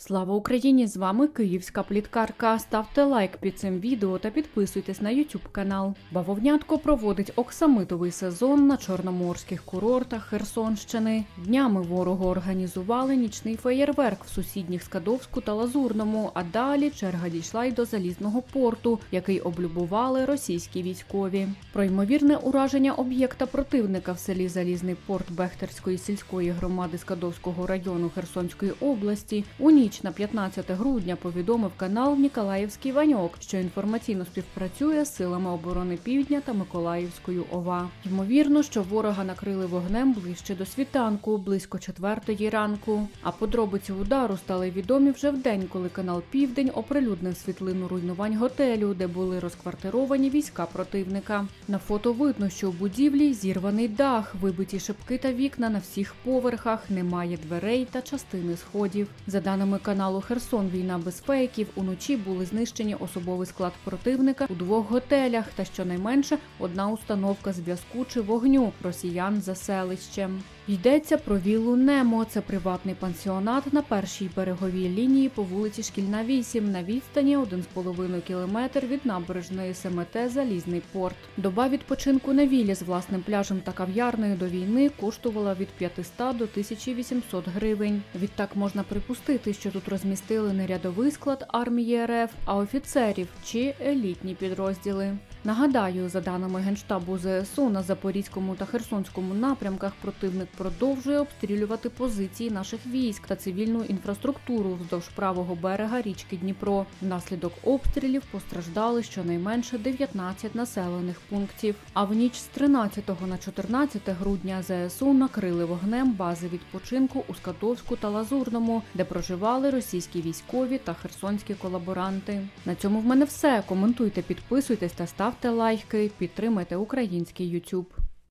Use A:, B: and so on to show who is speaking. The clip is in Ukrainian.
A: Слава Україні! З вами Київська пліткарка. Ставте лайк під цим відео та підписуйтесь на YouTube канал. Бавовнятко проводить оксамитовий сезон на чорноморських курортах Херсонщини. Днями ворогу організували нічний феєрверк в сусідніх Скадовську та Лазурному. А далі черга дійшла й до залізного порту, який облюбували російські військові. Про ймовірне ураження об'єкта противника в селі Залізний порт Бехтерської сільської громади Скадовського району Херсонської області у ніч на 15 грудня повідомив канал Ніколаївський Ваньок, що інформаційно співпрацює з силами оборони Півдня та Миколаївською ОВА. Ймовірно, що ворога накрили вогнем ближче до світанку, близько четвертої ранку. А подробиці удару стали відомі вже в день, коли канал Південь оприлюднив світлину руйнувань готелю, де були розквартировані війська противника. На фото видно, що у будівлі зірваний дах, вибиті шибки та вікна на всіх поверхах, немає дверей та частини сходів. За даними каналу Херсон, війна без фейків уночі були знищені особовий склад противника у двох готелях та щонайменше одна установка зв'язку чи вогню росіян за селищем. Йдеться про віллу Немо. Це приватний пансіонат на першій береговій лінії по вулиці Шкільна 8 на відстані 1,5 кілометр від набережної СМТ Залізний порт. Доба відпочинку на віллі з власним пляжем та кав'ярнею до війни коштувала від 500 до 1800 гривень. Відтак можна припустити, що тут розмістили не рядовий склад армії РФ, а офіцерів чи елітні підрозділи. Нагадаю, за даними генштабу ЗСУ на Запорізькому та Херсонському напрямках противник продовжує обстрілювати позиції наших військ та цивільну інфраструктуру вздовж правого берега річки Дніпро. Внаслідок обстрілів постраждали щонайменше 19 населених пунктів. А в ніч з 13 на 14 грудня ЗСУ накрили вогнем бази відпочинку у Скадовську та Лазурному, де проживали російські військові та херсонські колаборанти. На цьому в мене все. Коментуйте, підписуйтесь та ставте лайки. Підтримайте український YouTube.